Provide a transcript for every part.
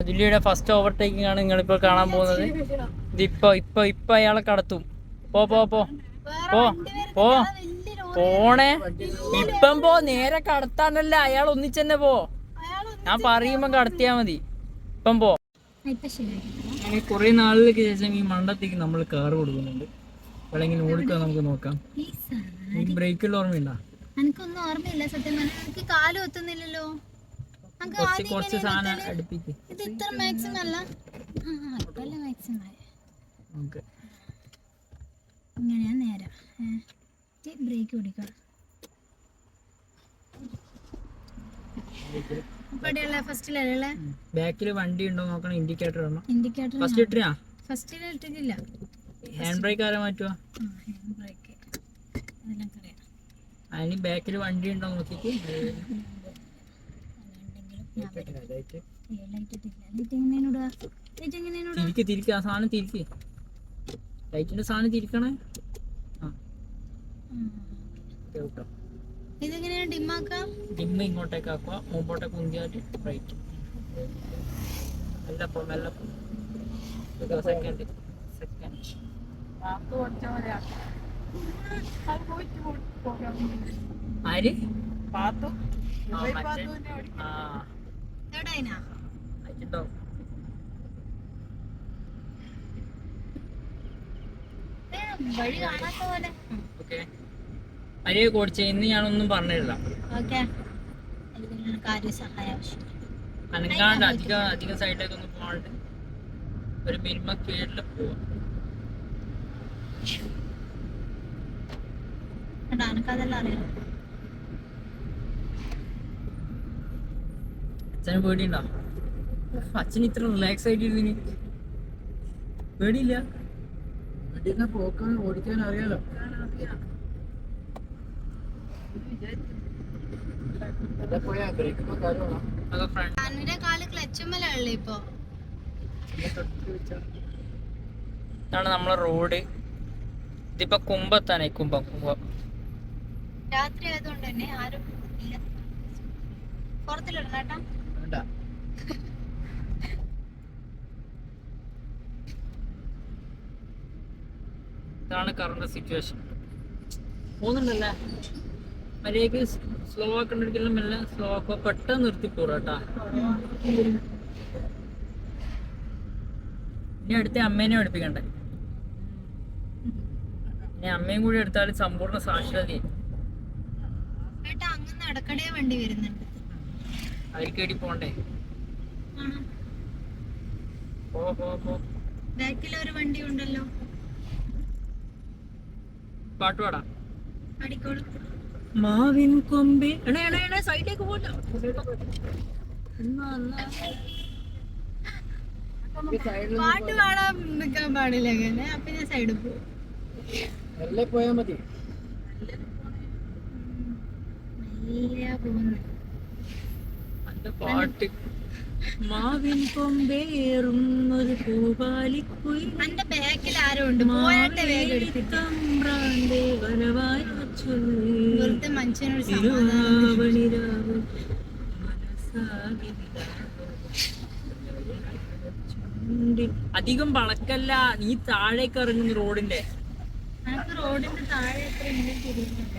ദില്ലിയുടെ first overtaking ആണ് നിങ്ങളിപ്പോൾ കാണാൻ പോകുന്നത്. ഇതിപ്പോ ഇപ്പൊ ഇപ്പൊ അയാളെ കടത്തും. പോ പോ പോ. പോ. പോ. പോണേ. ഇപ്പം പോ. നേരെ കടത്താനല്ല. അയാൾ ഒന്നിച്ചെന്നെ പോ. ഞാൻ പറയുമ്പോ കടത്തിയാ മതി. ഇപ്പം പോ. അങ്ങനെ കുറെ നാളുകൾക്ക് ശേഷം ഈ മണ്ടത്തേക്ക് നമ്മൾ കാർ കൊടുക്കുന്നുണ്ട്. അല്ലെങ്കിൽ ഓടിക്കാൻ നമുക്ക് നോക്കാം. ഈ ബ്രേക്കുള്ള ഓർമ്മയുണ്ടോ? എനിക്കൊന്നും ഓർമ്മയില്ല. സത്യം കാലും എത്തുന്നില്ലല്ലോ കുറച്ച് കുറച്ച് സാധനം അടുപ്പിക്ക്. ഇത് ഇത്ര മാക്സിമം അല്ല ഇപ്പല്ല മാക്സിമം നമുക്ക് ഇങ്ങനെയാ നേരം. ബ്രേക്ക് പിടിക്കണം ബാക്കിൽ വണ്ടി ഉണ്ടോ നോക്കണം ഇൻഡിക്കേറ്റർ ഇടണം ഇൻഡിക്കേറ്റർ ഫസ്റ്റ് ഇട്ടിനാ? ഫസ്റ്റ് ഇട്ടിട്ടില്ല. ഹാൻഡ് ബ്രേക്ക് ആരാ മാറ്റുക ഹാൻഡ് ബ്രേക്ക് അതിന് ബാക്കിൽ വണ്ടി ഉണ്ടോ നോക്കിയിട്ട് തിരിക്ക് തിരിക്ക് ആ സാധനം തിരിക്ക്. ലൈറ്റിന്റെ സാധനം തിരിക്കണേ? ആ. ഓക്കേ, കേട്ടോ ഇതെങ്ങനെയാ ഡിമ്മാക്കാം? ഡിമ്മ് ഇങ്ങോട്ടേക്ക് ആക്കുക മുമ്പോട്ടേക്ക് ഉന്തിയായിട്ട് റൈറ്റ് മെല്ലപ്പോ പോ മെല്ലെ പോ സെക്കൻഡ് സെക്കൻഡ് ആര് ആ, മറ്റേ. ആ. വഴി കാണാത്ത പോലെ. ഓക്കെ. അരിയെ കോടിച്ച ഇന്ന് ഞാനൊന്നും പറഞ്ഞില്ല അനങ്ങാണ്ട് അധികം അധികം സൈഡിലേക്ക് ഒന്നും പോകാണ്ട് ഒരു മിനിമം കേരള പോവാ. കേട്ടോ എനിക്കതെല്ലാം അറിയാം അച്ഛന് പേടിയുണ്ടോ? അച്ഛൻ ഇത്ര റിലാക്സ് ആയിട്ടിരുന്നു പേടിയില്ല. പോക്കാൻ ഓടിക്കാൻ അറിയാലോ. ഇതാണ് നമ്മളെ റോഡ് ഇതിപ്പോ കുമ്പത്താണ് കുമ്പം കുമ്പം. രാത്രി ആയതുകൊണ്ട് തന്നെ ആരും ഇല്ല. പുറത്തിലിടണം കേട്ടാ ഇതാണ് കറണ്ട് സിറ്റുവേഷൻ പോകുന്നുണ്ടല്ലേ മര്യാദയ്ക്ക് സ്ലോ ആക്കണ്ടെങ്കിലും മെല്ലെ സ്ലോ ആക്കുക. പെട്ടെന്ന് നിർത്തി പോറാട്ടാ ഇനി അടുത്ത അമ്മേനെ പഠിപ്പിക്കണ്ടേ? ഇനി അമ്മയും കൂടി എടുത്താൽ സമ്പൂർണ സാക്ഷരതയും. അങ്ങ് നടക്കടേ വണ്ടി വരുന്നുണ്ട്. അതിൽക്കേടി പോണ്ടേ? പോ പോ പോ. ബാക്കിൽ ഒരു വണ്ടി ഉണ്ടല്ലോ പാട്ട് പാടാ. അടിക്കോളൂ മാവിൻ കൊമ്പി എണേ എണേ എണേ സൈഡിലേക്ക് പോട്ടോ പാടാൻ നിൽക്കാൻ പാടില്ല അങ്ങനെ. അപ്പൊ ഞാൻ സൈഡിൽ പോകും പോയാ മതി. പോകുന്നു പാട്ട് മാവിൻ കൊമ്പേറും ഒരു പൂവാലിക്കുയിൽ. എന്റെ ബാക്കിൽ ആരോ ഉണ്ട് പോയാട്ടെ വേഗം എടുത്തിട്ട്. തമ്പ്രാന്റെ വരവായ ചൊല്ലി വെറുതെ മനുഷ്യനൊരു സമാധാനം. തിരുവാവണിരാവ് മനസ്സാകെ ചുണ്ടിൽ. അധികം വളക്കല്ല നീ താഴേക്ക് ഇറങ്ങുന്നു റോഡിന്റെ. റോഡിന്റെ താഴെ എത്ര ഇങ്ങനെ തിരിയുന്നില്ല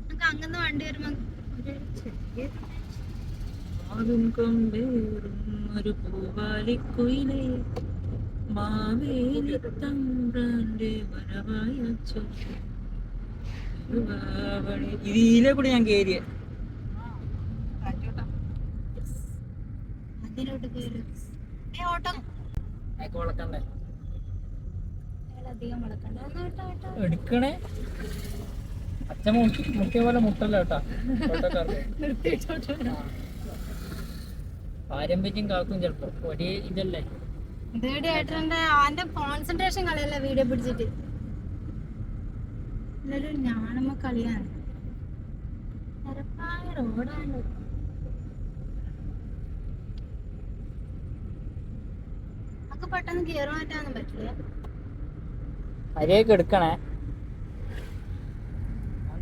നമുക്ക് അങ്ങനെ വണ്ടി വരുമ്പോ ഒരു പൂവാലിക്കുയിലേ മാവേലി തമ്പ്രാന്റെ വരവായ ഇതിലെ കൂടി ഞാൻ കേറിയ. എടുക്കണേ? അച്ഛൻ മുട്ടി മുട്ടിയ പോലെ മുട്ടല്ല കേട്ടാ. പാരമ്പര്യം കാക്കും ചെലപ്പോ. ഒരേ ഇതല്ലേ? ആന്റെ കോൺസെൻട്രേഷൻ കളിയല്ല വീഡിയോ പിടിച്ചിട്ട്. ഇതൊരു കളിയാണ്. റോഡാണ്. പെട്ടെന്ന് കേറുമാറ്റാന്നും പറ്റില്ല. അരിയൊക്കെ എടുക്കണേ.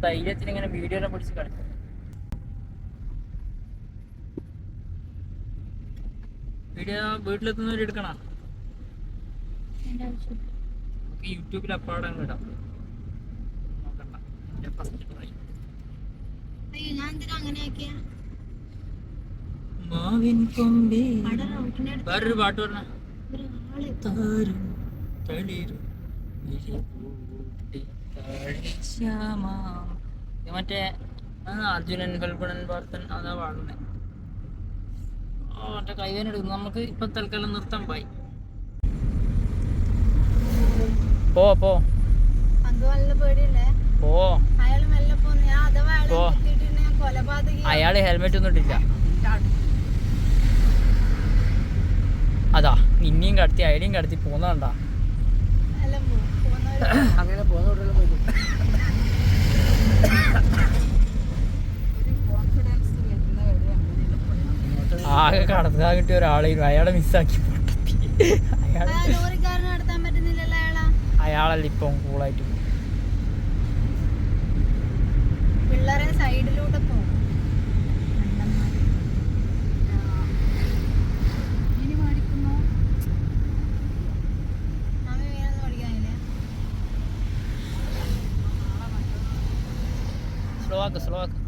ധൈര്യത്തിൽ ഇങ്ങനെ വീഡിയോ എല്ലാം പിടിച്ച് കളിക്കും. വീഡിയോ വീട്ടിലെത്തുന്ന ഒരു എടുക്കണ? നമുക്ക് യൂട്യൂബിൽ അപ്ലോഡ് അങ്ങ് ഇടാം മാവിൻ കൊമ്പി. വേറൊരു പാട്ട് പറഞ്ഞ? തളിരും. മറ്റേ ആ, അർജുനൻ ഫൽഗുണൻ പാർത്തൻ അതാ പാടുന്നത് ഓ മറ്റേ കൈവേന എടുക്കുന്നു. നമുക്ക് ഇപ്പൊ തൽക്കാലം നിർത്താൻ പോയി പോ പോ. പോ. അയാളെ ഹെൽമെറ്റ് ഒന്നും ഇട്ടില്ല. അതാ നിന്നെയും കടത്തി അയാളെയും കടത്തി പോന്നതാണ്ടാ അങ്ങനെ പോകുന്ന കുട്ടികളെ പോയി ആകെ കടത്താൻ കിട്ടിയ ഒരാളെയും അയാളെ മിസ്സാക്കി പൊട്ടി. അയാളാ. അയാളല്ല ഇപ്പം കൂളായിട്ട് സ്ലോ ആക്ക് സ്ലോ ആക്ക്